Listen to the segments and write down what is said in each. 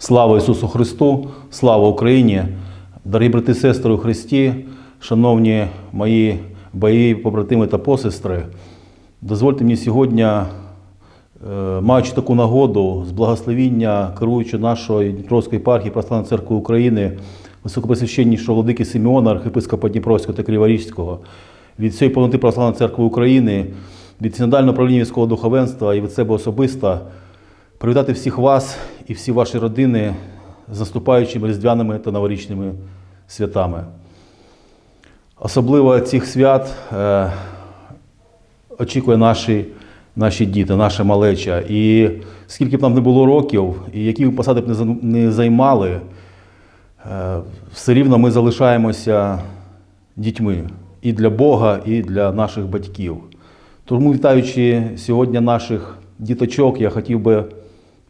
Слава Ісусу Христу, слава Україні! Дорогі брати і сестри у Христі, шановні мої бойові побратими та посестри, дозвольте мені сьогодні, е, маючи таку нагоду з благословіння керуючого нашої Дніпровської єпархії Православної церкви України, високопосвященнішого владики Симеона, архієпископа Дніпровського та Криворізького, від всієї повноти Православної церкви України, від синодального управління військового духовенства і від себе особисто привітати всіх вас і всі ваші родини з наступаючими різдвяними та новорічними святами. Особливо цих свят е, очікує наші, наші діти, наша малеча. І скільки б нам не було років, і які б посади б не займали, е, все рівно ми залишаємося дітьми і для Бога, і для наших батьків. Тому, вітаючи сьогодні наших діточок, я хотів би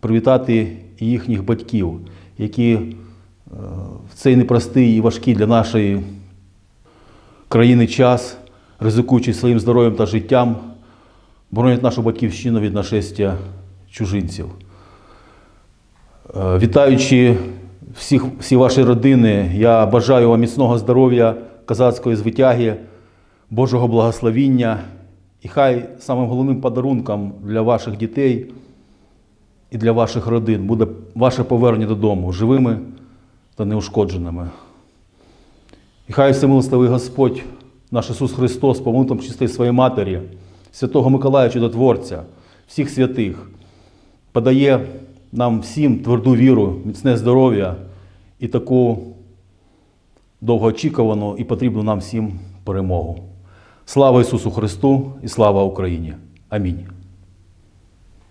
привітати і їхніх батьків, які е, в цей непростий і важкий для нашої країни час, ризикуючи своїм здоров'ям та життям, боронять нашу батьківщину від нашестя чужинців. Е, Вітаючи всіх, всі ваші родини, я бажаю вам міцного здоров'я, козацької звитяги, Божого благословіння. І хай самим головним подарунком для ваших дітей і для ваших родин буде ваше повернення додому живими та неушкодженими. І хай всемилостивий Господь, наш Ісус Христос, по молитвам чистої своєї Матері, Святого Миколая Чудотворця, всіх святих, подає нам всім тверду віру, міцне здоров'я і таку довгоочікувану і потрібну нам всім перемогу. Слава Ісусу Христу і слава Україні! Амінь.